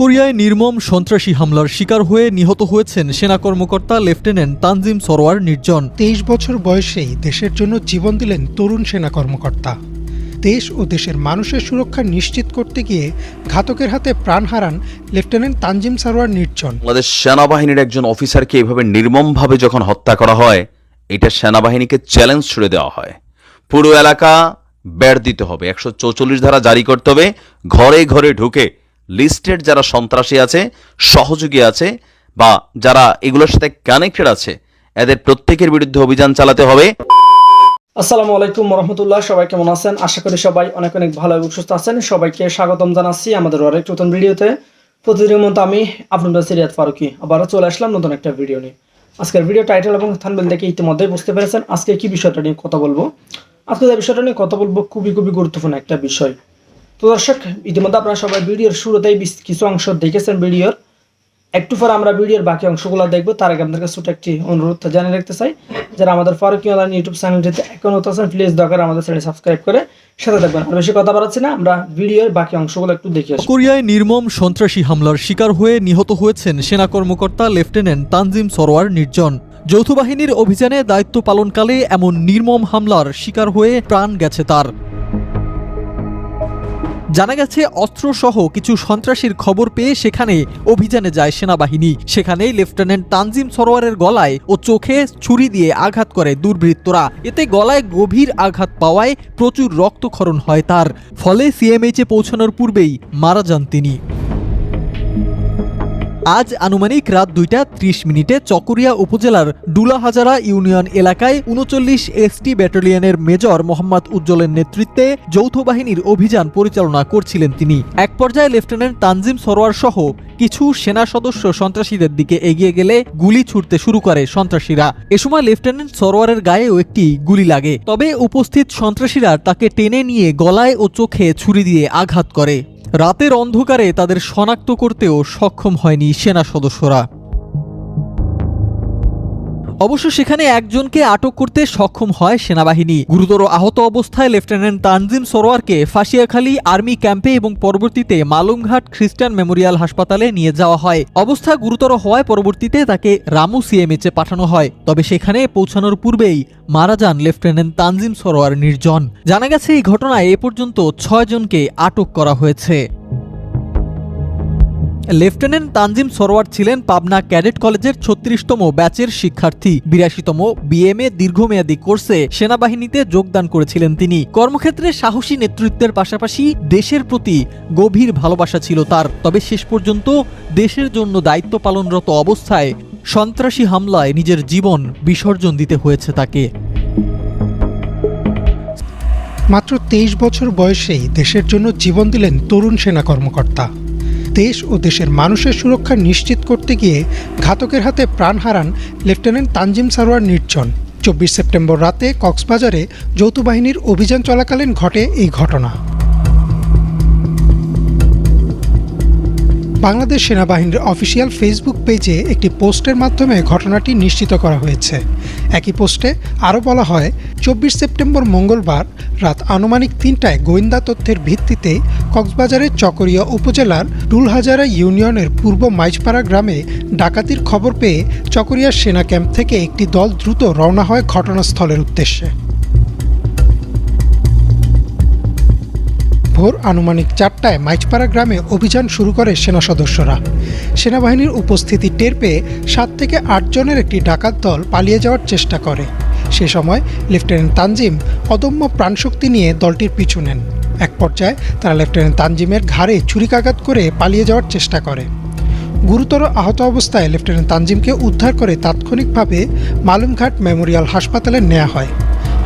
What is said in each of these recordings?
কোরিয়ায় নির্মম সন্ত্রাসী হামলার শিকার হয়ে নিহত হয়েছেন সেনা কর্মকর্তা লেফটেন্যান্ট তানজিম সরোয়ার নির্জন। তেইশ বছর বয়সেই দেশের জন্য জীবন দিলেন তরুণ সেনা কর্মকর্তা। দেশ ও দেশের মানুষের সুরক্ষা নিশ্চিত করতে গিয়ে ঘাতকের হাতে প্রাণ হারান লেফটেন্যান্ট তানজিম সারোয়ার নির্জন। বাংলাদেশ সেনাবাহিনীর একজন অফিসারকে এভাবে নির্মমভাবে যখন হত্যা করা হয় এটা সেনাবাহিনীকে চ্যালেঞ্জ ছুড়ে দেওয়া হয়। পুরো এলাকা বেড় দিতে হবে একশো চৌচল্লিশ ধারা জারি করতে হবে ঘরে ঘরে ঢুকে লিস্টেড যারা সন্ত্রাসী আছে, সহযোগী আছে, বা যারা এগুলোর সাথে কানেক্টেড আছে, এদের প্রত্যেকের বিরুদ্ধে অভিযান চালাতে হবে। আসসালামু আলাইকুম রহমতুল্লাহ সবাই কেমন আছেন? আশা করি সবাই অনেক অনেক ভালো এবং সুস্থ আছেন। সবাইকে স্বাগতম জানাচ্ছি আমাদের আরেক নতুন ভিডিওতে। প্রতিদিনের মতো আমি আপনাদের সিরিয়াত ফারুকি আবারও চলে আসলাম নতুন একটা ভিডিও নিয়ে। আজকের ভিডিও টাইটেল এবং থানবেল দেখে ইতিমধ্যেই বুঝতে পেরেছেন আজকে কি বিষয়টা নিয়ে কথা বলব। আজকে যে বিষয়টা নিয়ে কথা বলব খুবই খুবই গুরুত্বপূর্ণ একটা বিষয়। তো দর্শক, ইতিমধ্যে আপনারা সবাই ভিডিওর শুরুতেই কিছু অংশ দেখেছেন ভিডিওর। একটু পর আমরা ভিডিওর বাকি অংশগুলো দেখব। তার আগে আপনাদের কাছে একটি অনুরোধ জানিয়ে রাখতে চাই, যারা আমাদের ফারুকি অনলাইন ইউটিউব চ্যানেলটিতে এখন হতে আছেন প্লিজ দরকার আমাদের চ্যানেল সাবস্ক্রাইব করে সাথে দেখবেন আর বেশি কথা বাড়াচ্ছি না, আমরা ভিডিওর বাকি অংশগুলো একটু দেখি কোরিয়ায় নির্মম সন্ত্রাসী হামলার শিকার হয়ে নিহত হয়েছেন সেনা কর্মকর্তা লেফটেন্যান্ট তানজিম সরোয়ার নির্জন। যৌথ বাহিনীর অভিযানে দায়িত্ব পালনকালে এমন নির্মম হামলার শিকার হয়ে প্রাণ গেছে তার। জানা গেছে, অস্ত্রসহ কিছু সন্ত্রাসীর খবর পেয়ে সেখানে অভিযানে যায় সেনাবাহিনী। সেখানেই লেফটেন্যান্ট তানজিম সরোয়ারের গলায় ও চোখে ছুরি দিয়ে আঘাত করে দুর্বৃত্তরা। এতে গলায় গভীর আঘাত পাওয়ায় প্রচুর রক্তক্ষরণ হয় তার। ফলে সিএমএইচে পৌঁছানোর পূর্বেই মারা যান তিনি। আজ আনুমানিক রাত দুইটা ত্রিশ মিনিটে চকরিয়া উপজেলার ডুলাহাজারা ইউনিয়ন এলাকায় উনচল্লিশ এসটি ব্যাটালিয়নের মেজর মোহাম্মদ উজ্জ্বলের নেতৃত্বে যৌথ বাহিনীর অভিযান পরিচালনা করছিলেন তিনি। এক পর্যায়ে লেফটেন্যান্ট তানজিম সরোয়ার সহ কিছু সেনা সদস্য সন্ত্রাসীদের দিকে এগিয়ে গেলে গুলি ছুটতে শুরু করে সন্ত্রাসীরা। এ সময় লেফটেন্যান্ট সরোয়ারের গায়েও একটি গুলি লাগে। তবে উপস্থিত সন্ত্রাসীরা তাকে টেনে নিয়ে গলায় ও চোখে ছুরি দিয়ে আঘাত করে। রাতের অন্ধকারে তাদের শনাক্ত করতেও সক্ষম হয়নি সেনা সদস্যরা। অবশ্য সেখানে একজনকে আটক করতে সক্ষম হয় সেনাবাহিনী। গুরুতর আহত অবস্থায় লেফটেন্যান্ট তানজিম সরোয়ারকে ফাঁসিয়াখালী আর্মি ক্যাম্পে এবং পরবর্তীতে মালুমঘাট খ্রিস্টান মেমোরিয়াল হাসপাতালে নিয়ে যাওয়া হয়। অবস্থা গুরুতর হওয়ায় পরবর্তীতে তাকে রামু সিএমএচে পাঠানো হয়। তবে সেখানে পৌঁছানোর পূর্বেই মারা যান লেফটেন্যান্ট তানজিম সরোয়ার নির্জন। জানা গেছে এই ঘটনায় এ পর্যন্ত ছয় জনকে আটক করা হয়েছে। লেফটেন্যান্ট তানজিম সরোয়ার ছিলেন পাবনা ক্যাডেট কলেজের ছত্রিশতম ব্যাচের শিক্ষার্থী। বিরাশিতম বিএমএ দীর্ঘমেয়াদী কোর্সে সেনাবাহিনীতে যোগদান করেছিলেন তিনি। কর্মক্ষেত্রে সাহসী নেতৃত্বের পাশাপাশি দেশের প্রতি গভীর ভালোবাসা ছিল তার। তবে শেষ পর্যন্ত দেশের জন্য দায়িত্ব পালনরত অবস্থায় সন্ত্রাসী হামলায় নিজের জীবন বিসর্জন দিতে হয়েছে তাকে। মাত্র তেইশ বছর বয়সেই দেশের জন্য জীবন দিলেন তরুণ সেনা কর্মকর্তা। দেশ ও দেশের মানুষের সুরক্ষা নিশ্চিত করতে গিয়ে ঘাতকের হাতে প্রাণ হারান লেফটেন্যান্ট তানজিম সারোয়ার নির্জন। চব্বিশ সেপ্টেম্বর রাতে কক্সবাজারে যৌথ বাহিনীর অভিযান চলাকালীন ঘটে এই ঘটনা। বাংলাদেশ সেনাবাহিনীর অফিসিয়াল ফেসবুক পেজে একটি পোস্টের মাধ্যমে ঘটনাটি নিশ্চিত করা হয়েছে। একই পোস্টে আরও বলা হয়, চব্বিশ সেপ্টেম্বর মঙ্গলবার রাত আনুমানিক তিনটায় গোয়েন্দা তথ্যের ভিত্তিতে কক্সবাজারের চকরিয়া উপজেলার ডুলহাজারা ইউনিয়নের পূর্ব মাইজপাড়া গ্রামে ডাকাতির খবর পেয়ে চকরিয়া সেনা ক্যাম্প থেকে একটি দল দ্রুত রওনা হয় ঘটনাস্থলের উদ্দেশ্যে। ভোর আনুমানিক চারটায় মাইচপাড়া গ্রামে অভিযান শুরু করে সেনা সদস্যরা। সেনাবাহিনীর উপস্থিতি টের পেয়ে সাত থেকে আট জনের একটি ডাকাত দল পালিয়ে যাওয়ার চেষ্টা করে। সে সময় লেফটেন্যান্ট তানজিম অদম্য প্রাণশক্তি নিয়ে দলটির পিছু নেন। এক পর্যায়ে তারা লেফটেন্যান্ট তানজিমের ঘাড়ে ছুরিকাঘাত করে পালিয়ে যাওয়ার চেষ্টা করে। গুরুতর আহত অবস্থায় লেফটেন্যান্ট তানজিমকে উদ্ধার করে তাৎক্ষণিকভাবে মালুমঘাট মেমোরিয়াল হাসপাতালে নেওয়া হয়।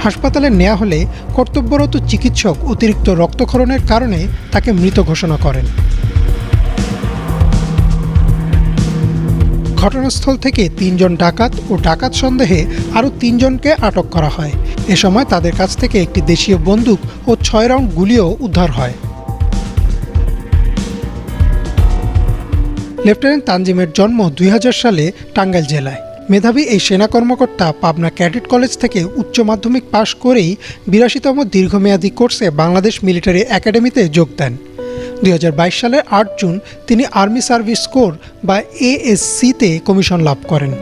হাসপাতালে নেওয়া হলে কর্তব্যরত চিকিৎসক অতিরিক্ত রক্তক্ষরণের কারণে তাকে মৃত ঘোষণা করেন। ঘটনাস্থল থেকে তিনজন ডাকাত ও ডাকাত সন্দেহে আরও তিনজনকে আটক করা হয়। এ সময় তাদের কাছ থেকে একটি দেশীয় বন্দুক ও ছয় রাউন্ড গুলিও উদ্ধার হয়। লেফটেন্যান্ট তানজিমের জন্ম দুই হাজার সালে টাঙ্গাইল জেলায়। মেধাবী এই সেনা কর্মকর্তা পাবনা ক্যাডেট কলেজ থেকে উচ্চ মাধ্যমিক পাশ করেই বিরাশিতম দীর্ঘমেয়াদী কোর্সে বাংলাদেশ মিলিটারি একাডেমিতে যোগ দেন। দুই হাজার বাইশ সালের আট জুন তিনি আর্মি সার্ভিস কোর বা এএসসিতে কমিশন লাভ করেন।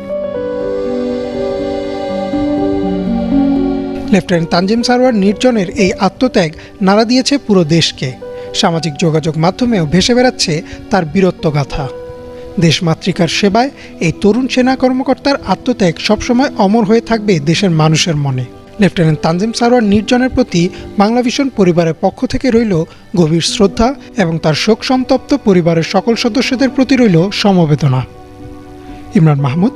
লেফটেন্যান্ট তানজিম সারওয়ার নির্জনের এই আত্মত্যাগ নাড়া দিয়েছে পুরো দেশকে। সামাজিক যোগাযোগ মাধ্যমেও ভেসে বেড়াচ্ছে তার বীরত্ব গাথা দেশমাতৃকার সেবায় এই তরুণ সেনা কর্মকর্তার আত্মত্যাগ সবসময় অমর হয়ে থাকবে দেশের মানুষের মনে। লেফটেন্যান্ট তানজিম সারোয়ার নির্জনের প্রতি বাংলা ভিশন পরিবারের পক্ষ থেকে রইল গভীর শ্রদ্ধা এবং তার শোক সন্তপ্ত পরিবারের সকল সদস্যদের প্রতি রইল সমবেদনা। ইমরান মাহমুদ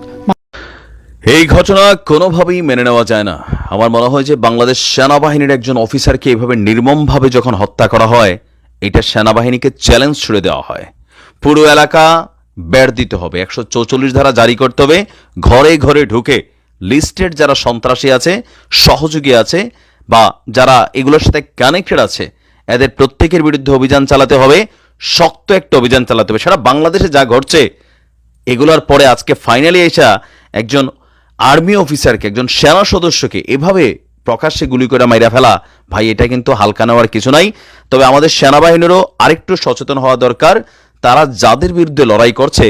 এই ঘটনা কোনোভাবেই মেনে নেওয়া যায় না। আমার মনে হয় যে বাংলাদেশ সেনাবাহিনীর একজন অফিসারকে এভাবে নির্মমভাবে যখন হত্যা করা হয়, এটা সেনাবাহিনীকে চ্যালেঞ্জ ছুড়ে দেওয়া হয়। পুরো এলাকা বেড় দিতে হবে। একশো চৌচল্লিশ ধারা জারি করতে হবে। ঘরে ঘরে ঢুকে লিস্টেড যারা সন্ত্রাসী আছে, সহযোগী আছে, বা যারা এগুলোর সাথে কানেক্টেড আছে, এদের প্রত্যেকের বিরুদ্ধে অভিযান চালাতে হবে। শক্ত একটা অভিযান চালাতে হবে। সারা বাংলাদেশে যা ঘটছে, এগুলোর পরে আজকে ফাইনালি এসা একজন আর্মি অফিসারকে একজন সেনা সদস্যকে এভাবে প্রকাশ্যে গুলি করে মাইরা ফেলা, ভাই, এটা কিন্তু হালকা নেওয়ার কিছু নাই। তবে আমাদের সেনাবাহিনীরও আরেকটু সচেতন হওয়া দরকার। তারা যাদের বিরুদ্ধে লড়াই করছে,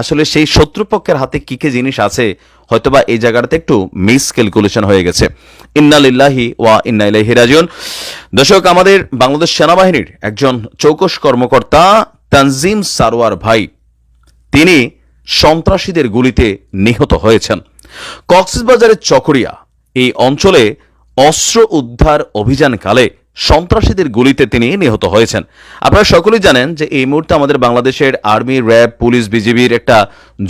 আসলে সেই শত্রুপক্ষের হাতে কি কি জিনিস আছে, হয়তোবা এই জায়গাটাতে একটু মিস ক্যালকুলেশন হয়ে গেছে। ইন্নালিল্লাহি ওয়া ইন্না ইলাইহি রাজিউন। দর্শক, আমাদের বাংলাদেশ সেনাবাহিনীর একজন চৌকস কর্মকর্তা তানজিম সারোয়ার ভাই, তিনি সন্ত্রাসীদের গুলিতে নিহত হয়েছেন। কক্সবাজারের চকরিয়া, এই অঞ্চলে অস্ত্র উদ্ধার অভিযানকালে সন্ত্রাসীদের গুলিতে তিনি নিহত হয়েছেন। আপনারা সকলেই জানেন যে এই মুহূর্তে আমাদের বাংলাদেশের আর্মি, র্যাব, পুলিশ, বিজিবির একটা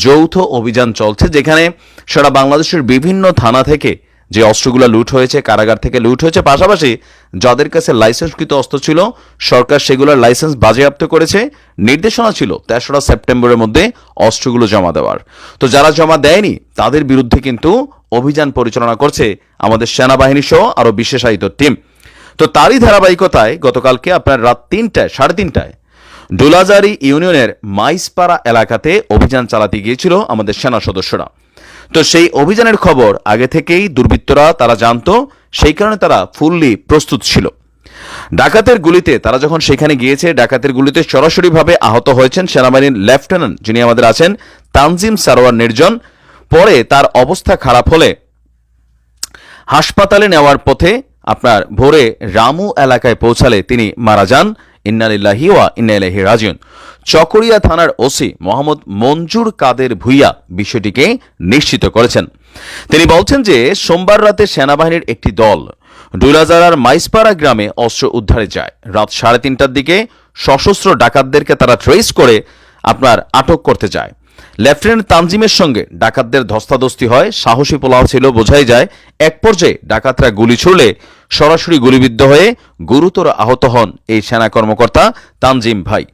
যৌথ অভিযান চলছে, যেখানে সারা বাংলাদেশের বিভিন্ন থানা থেকে যে অস্ত্রগুলো লুট হয়েছে, কারাগার থেকে লুট হয়েছে, পাশাপাশি যাদের কাছে লাইসেন্সকৃত অস্ত্র ছিল, সরকার সেগুলোর লাইসেন্স বাজেয়াপ্ত করেছে, নির্দেশনা ছিল তেসরা সেপ্টেম্বরের মধ্যে অস্ত্রগুলো জমা দেওয়ার। তো যারা জমা দেয়নি, তাদের বিরুদ্ধে কিন্তু অভিযান পরিচালনা করছে আমাদের সেনাবাহিনী সহ আরও বিশেষায়িত টিম। তো তারই ধারাবাহিকতায় গতকালকে আপনার রাত তিনটায়, সাড়ে তিনটায় ডোলাজারি ইউনিয়নের মাইসপাড়া এলাকাতে অভিযান চালাতে গিয়েছিল আমাদের সেনা সদস্যরা। তো সেই অভিযানের খবর আগে থেকেই দুর্বৃত্তরা তারা জানতো, সেই কারণে তারা ফুললি প্রস্তুত ছিল। ডাকাতের গুলিতে তারা যখন সেখানে গিয়েছে, ডাকাতের গুলিতে সরাসরিভাবে আহত হয়েছেন সেনাবাহিনীর লেফটেন্যান্ট, যিনি আমাদের আছেন, তানজিম সারোয়ার নির্জন। পরে তার অবস্থা খারাপ হলে হাসপাতালে নেওয়ার পথে আপনার ভোরে রামু এলাকায় পৌঁছালে তিনি মারা যান। ইন্নালিল্লাহি ওয়া ইন্না ইলাইহি রাজিউন। চকরিয়া থানার ওসি মোহাম্মদ মঞ্জুর কাদের ভুইয়া বিষয়টিকে নিশ্চিত করেছেন। তিনি বলছেন যে, সোমবার রাতে সেনাবাহিনীর একটি দল ডুলাজারার মাইসপাড়া গ্রামে অস্ত্র উদ্ধারে যায়। রাত সাড়ে তিনটার দিকে সশস্ত্র ডাকাতদেরকে তারা ট্রেস করে আপনার আটক করতে যায়। লেফটেন্যান্ট তানজিমের সঙ্গে ডাকাতদের ধস্তাধস্তি হয়, সাহসী পোলাও ছিল, বোঝাই যায়, এক পর্যায়ে ডাকাতরা গুলি ছুড়লে সরাসরি গুলিবিদ্ধ হয়ে গুরুতর আহত হন এই সেনা কর্মকর্তা তানজিম ভাই।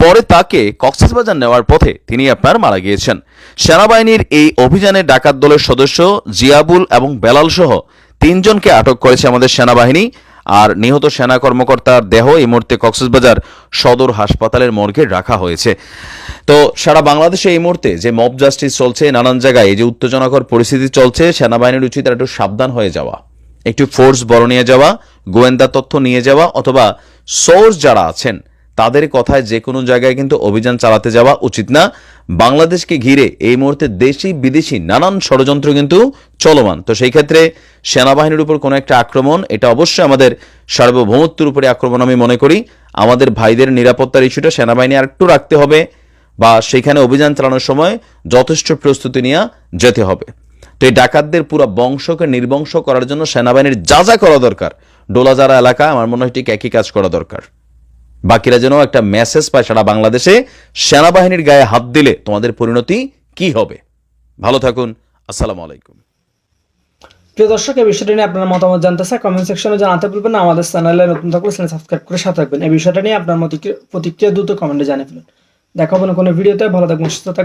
পরে তাকে কক্সবাজার নেওয়ার পথে তিনি আপনার মারা গিয়েছেন। সেনাবাহিনীর এই অভিযানে ডাকাত দলের সদস্য জিয়াবুল এবং বেলাল সহ তিনজনকে আটক করেছে আমাদের সেনাবাহিনী। আর নিহত সেনা কর্মকর্তার দেহ এই মুহূর্তে কক্সবাজার সদর হাসপাতালের মর্গে রাখা হয়েছে। তো সারা বাংলাদেশে এই মুহূর্তে যে মব জাস্টিস চলছে নানান জায়গায়, এই যে উত্তেজনাকর পরিস্থিতি চলছে, সেনাবাহিনীর উচিত একটু সাবধান হয়ে যাওয়া। একটু ফোর্স বড় নিয়ে যাওয়া, গোয়েন্দা তথ্য নিয়ে যাওয়া, অথবা সোর্স যারা আছেন তাদের কথায় যে কোনো জায়গায় কিন্তু অভিযান চালাতে যাওয়া উচিত না। বাংলাদেশকে ঘিরে এই মুহূর্তে দেশি, বিদেশি নানান ষড়যন্ত্র কিন্তু চলমান। তো সেই ক্ষেত্রে সেনাবাহিনীর উপর কোনো একটা আক্রমণ, এটা অবশ্যই আমাদের সার্বভৌমত্বের উপরে আক্রমণ আমি মনে করি। আমাদের ভাইদের নিরাপত্তার ইস্যুটা সেনাবাহিনী আর একটু রাখতে হবে বা সেখানে অভিযান চালানোর সময় যথেষ্ট প্রস্তুতি নিয়ে যেতে হবে। তো এই ডাকাতদের পুরো বংশকে নির্বংশ করার জন্য সেনাবাহিনীর যা যা করা দরকার, ডোলাজারা এলাকা, আমার মনে হয় ঠিক একই কাজ করা দরকার। বাকিরা যেন একটা মেসেজ পায় সারা বাংলাদেশে, সেনাবাহিনীর গায়ে হাত দিলে তোমাদের পরিণতি কি হবে? ভালো থাকুন, আসসালামু আলাইকুম। প্রিয় দর্শক, এই বিষয়টা নিয়ে আপনার মতামত জানতে চাই কমেন্ট সেকশনে জানাতে ভুলবেন না, আমাদের চ্যানেলে নতুন থাকলে চ্যানেল সাবস্ক্রাইব করে সাথে থাকবেন। এই বিষয়টা নিয়ে আপনার প্রতিক্রিয়া দ্রুত কমেন্টে জানিয়ে ফেলুন। দেখা হবে না কোনো ভিডিওতে ভালো থাকবেন, সুস্থ থাকবেন।